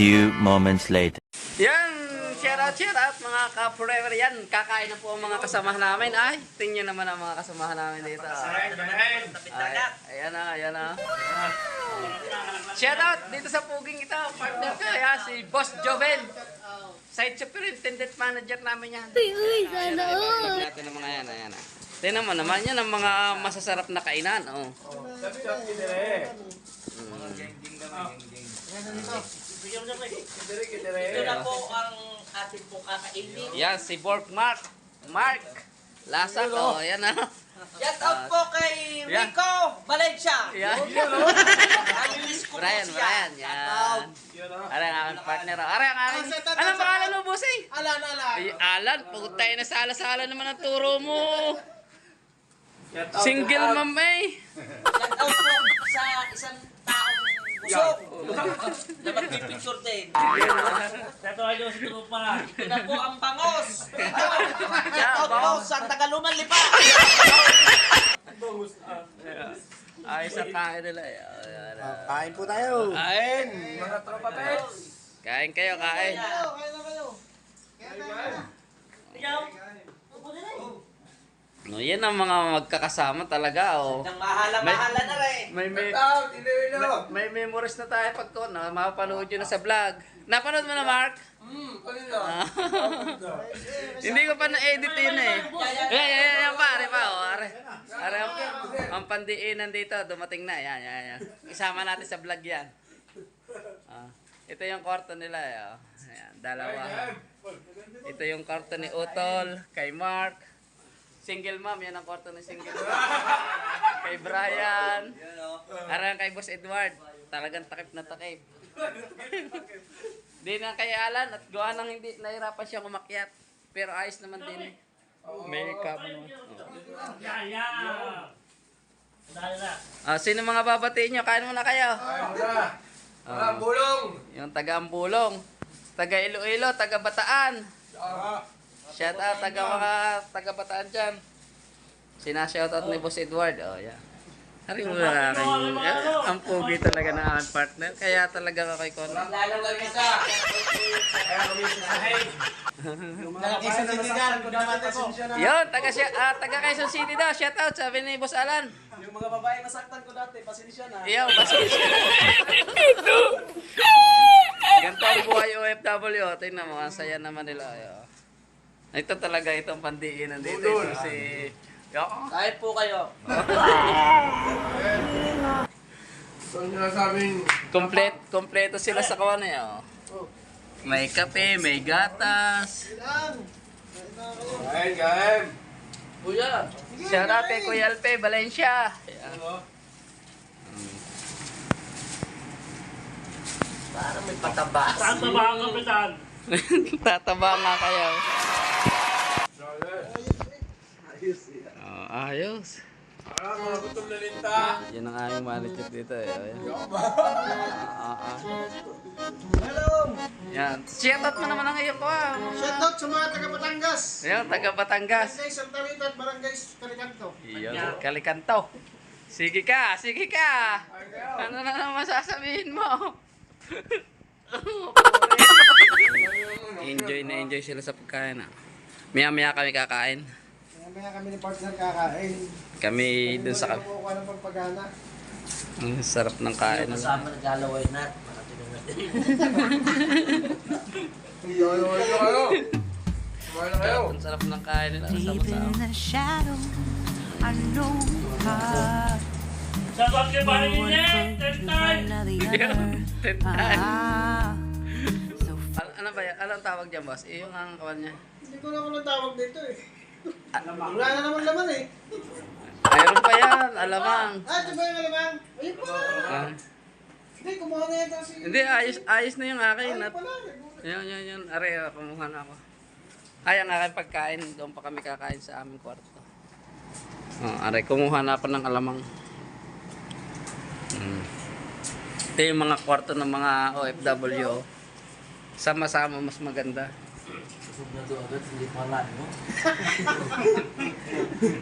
Few moments later. Yan, shout out, shout out mga ka-forever yan. Kakain na po ang mga kasamahan namin. Ay, tingnan naman ang mga kasamahan namin dito. Ay, ayan na, ayan na. Shout out dito sa puging ito. Partner ko, ya, si Boss Joven. Site Superintendent Manager namin yan. Uy, uy, sana all. natin ang mga yan, ayan na. Tingnan mo naman yan ang mga masasarap na kainan. Oh. Ito na po ang ating po kakainin. Yan, si Borg Mark. Mark. Lasa ko, ayan na. Shout out po kay. Rico Valencia. Yan. Brian. Brian, yan. Ara ang aking partner. Ara ang aking... Anong pangalan mo, bossing? Alan, alan. Ay, Alan, putay na sala-sala naman ang turo mo. Single mom eh. Shout out po sa isang taong busog. Na magpipicture din. Ito na po ang bangos. Out po sa Tagaluman Lipa. Ayos ang kain nila. eh. Kain po tayo. Kain. Mga tropa Kain kayo, kain. No, yan ang mga magkakasama talaga, oh. Nang mahala-mahala na rin. May may, may memories na tayo pag ko, no? Mapapanood yun na sa vlog. Napanood mo na, Mark? Ah. Hindi ko pa na-edit yun eh. Yan, yan, yan, yan, pare pa, oh. Are, are, ang, ang pandiinan dito, dumating na. Yan, yan, yan. Isama natin sa vlog yan. Ah, ito yung kwarto nila, eh, oh. Ayan, dalawa. Ito yung kwarto ni Utol, kay Mark. Single mom, yan ang kwarto ni single mom. kay Brian. Arang kay Boss Edward. Talagang takip na takip. Di na kay Alan at gawa nang hindi nahirapan siya umakyat. Pero ayos naman din eh. Makeup mo. Ah, sino mga babatiin nyo? Kain muna kayo. Ah, bulong. yung taga Ambulong, taga Iloilo, taga Bataan. Shout out taga mga taga Bataan dyan. Sina-shout out ni Boss Edward. Oh, yeah. Hari mo na aking, ang pugi talaga ng aking partner. Kaya talaga ako kay Conan. Lalo lang isa. Nalakisa na sinigan. Kung naman ako. Yun, taga, siya, ah, taga Quezon City daw. Shout out, sabi ni Boss Alan. Yung mga babae nasaktan ko dati, pasensya na. Iyaw, pasensya. Ganito ang buhay OFW. Tingnan mo, ang saya naman nila. Ayo. Ito talaga itong pandiinan dito. Ito si... Yo. Kahit po kayo. So, yung sinasabing, Komplet, kompleto sila sa kawan eh. Oh. May kape, may gatas. kain, kain. Kuya. Shout out kay Kuya Alpe, Valencia. Ayan. Parang may patabas. Tataba nga kayo. Ayos. Ah, mga gutom na linta. Yan ang aming manager dito eh. Ayan. Ah, ah. Yan. Shout out mo naman ang iyo ko ah. Shoutout sa mga taga Batangas. Ayan, taga Batangas. Barangay Santa Rita at Barangay Calicanto. Iyon, kalikanto. Sige ka, sige ka. Ano na naman sasabihin mo? enjoy na enjoy sila sa pagkain ah. Maya maya kami kakain. Mamaya kami ni partner kakain. Kami dun sa kami. Kukuha ng pagpagana. Ang sarap ng kain. Kasama naglalaway na. Natin. Kumain kayo. Ang sarap ng kain nila. Deep in the shadow, I know ano ba yan? Anong tawag dyan, boss? Eh, yung ang kawan niya. Hindi ko na kung tawag dito eh. Wala na naman laman eh. Mayroon pa yan, alamang. Ah, ito ba yung alamang? Ayun pala. Ah. Hindi, kumuha na yan si... Hindi, ayos, ayos na yung akin. Ayun At, pala. yun, yun, yun. Are, ah, kumuha na ako. Ay, ang aking pagkain. Doon pa kami kakain sa aming kwarto. Oh, are, kumuha na ako ng alamang. Hmm. Ito yung mga kwarto ng mga OFW. Sama-sama mas maganda. Busog na doon agad, hindi pala, no?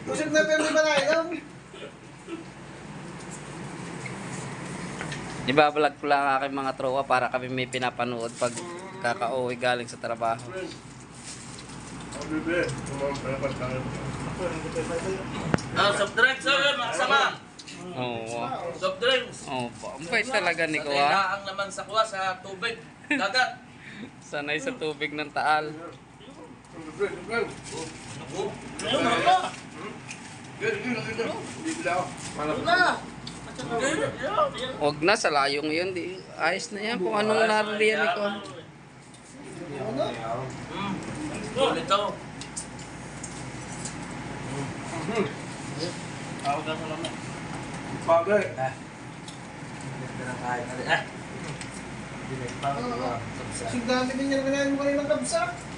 Kusog na pero di ba na inom? Ibablog ko lang ang aking mga tropa para kami may pinapanood pag kakauwi galing sa trabaho. Ah, soft drinks, sir, mga kasama. Oo. Soft drinks. Oh, ang bait talaga ni ko ah. Kailangan naman sa kuha sa tubig. Dagat. Sanay sa tubig ng taal. Huwag na, sa layong yun. Di, ayos na yan kung anong naririyan ni ko. Ito. Bagay. Kasing dami din yung kinain mo kanina ng kabsa. Mas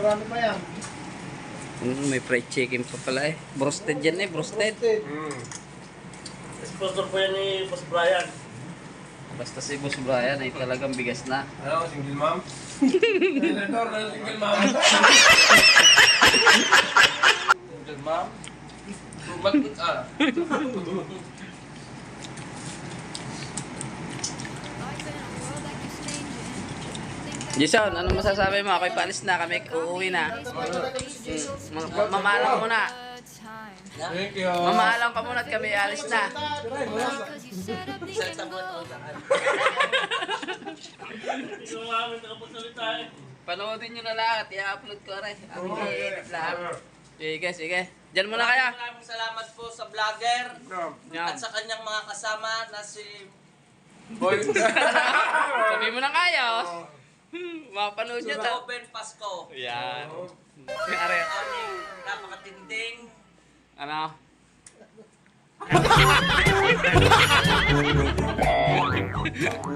marami pa yan. Mm, may fried chicken pa pala eh. Broasted yan eh, broasted. Roasted. Sponsor po yan ni Boss Brian. Basta si Boss Brian ay talagang bigas na. Ano, single mom? Senator na single mom. Single mom. Sumagot ah. Jason, ano masasabi mo? Ako'y paalis na, kami uuwi na. Mm, ma- mamahalang muna. Thank you. Mamahalang ka muna at kami alis na. Isang sabon o saan. Panoodin nyo na lahat. I-upload ko rin. Aming i-edit lahat. Sige, sige. Diyan muna kaya. Maraming salamat po sa vlogger at sa kanyang mga kasama na si Boy. Sabi mo na kaya. oh. Mapanood nyo ta. Open Pasko. Yan. Are, Aming napakatinding ano?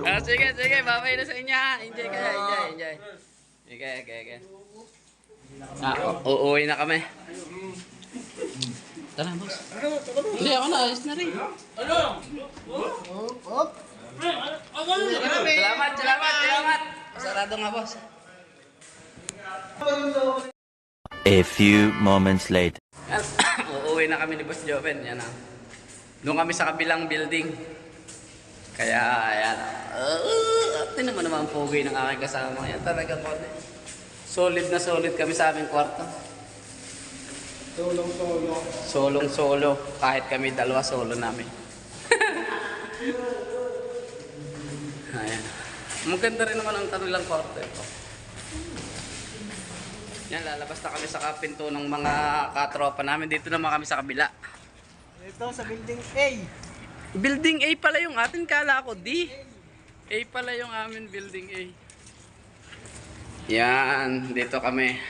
ah, sige, sige. Babay na sa inyo ha. Enjoy kayo. Enjoy, enjoy. Sige, sige, sige. Ah, uuwi na kami. Tara, boss. Hindi ako na. Ayos na rin. Ano? Op. Salamat, salamat, salamat. Sarado nga, boss. A few moments later. Uuwi na kami ni Boss Joven. Yan na. Doon kami sa kabilang building. Kaya, ayan. Uh, tinan mo naman ang pogi ng aking kasama. Yan talaga po. Solid na solid kami sa aming kwarto. Tulong tulong. Solong solo. Kahit kami dalawa, solo namin. Maganda rin naman ang kanilang kwarto. Ito. Yan, lalabas na kami sa kapinto ng mga katropa namin. Dito naman kami sa kabila. Ito sa building A. Building A pala yung atin, kala ko D. A pala yung amin, building A. Yan, dito kami.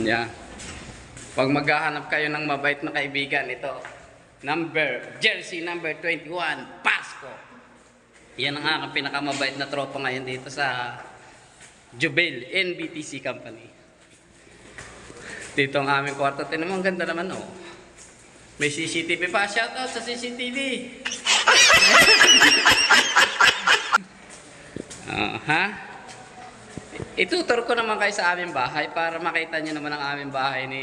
Yan. Pag maghahanap kayo ng mabait na kaibigan, ito. Number, jersey number 21, Pasko. Yan ang aking pinakamabait na tropa ngayon dito sa Jubil NBTC Company. Dito ang aming kwarto. Tinan mo, ang ganda naman, oh. May CCTV pa. Shoutout sa CCTV. Ah, ha? Itutur ko naman kayo sa aming bahay para makita nyo naman ang aming bahay ni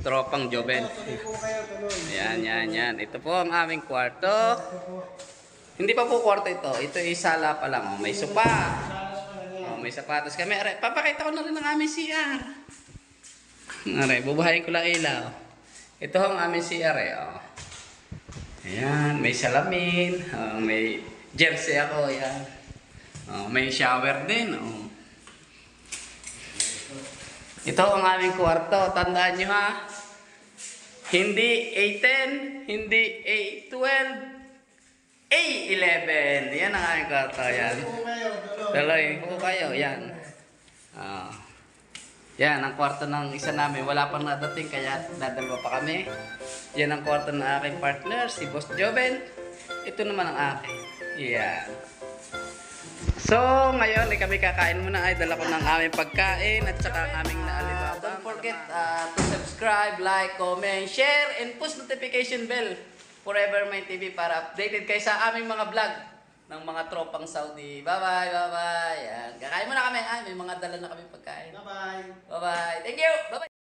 Tropang Joben. Yan, yan, yan. Ito po ang aming kwarto. Hindi pa po kwarto ito. Ito ay sala pa lang. Oh, may sopa. Oh, may sapatos kami. Aray, papakita ko na rin ang aming CR. Aray, bubuhayin ko lang ilaw. Ito ang aming CR eh. Oh. Ayan, may salamin. Oh, may jersey ako. Ayan. Oh, may shower din. Oh. Ito ang aming kwarto. Tandaan nyo ha. Hindi A10, hindi A12, A11. Yan ang aming kwarto. Yan. Tuloy po kayo. Yan. Ah. Yan ang kwarto ng isa namin. Wala pang nadating kaya dadalawa pa kami. Yan ang kwarto ng aking partner, si Boss Joven. Ito naman ang akin. Yan. So, ngayon ay kami kakain muna ay dala ko ng aming pagkain at saka ang aming naalibaba. Don't forget uh, to subscribe, like, comment, share, and push notification bell Forever My TV para updated kayo sa aming mga vlog ng mga tropang Saudi. Bye-bye, bye-bye. Yan. Kakain muna kami. Ay, may mga dala na kami pagkain. Bye-bye. Bye-bye. Thank you. Bye-bye.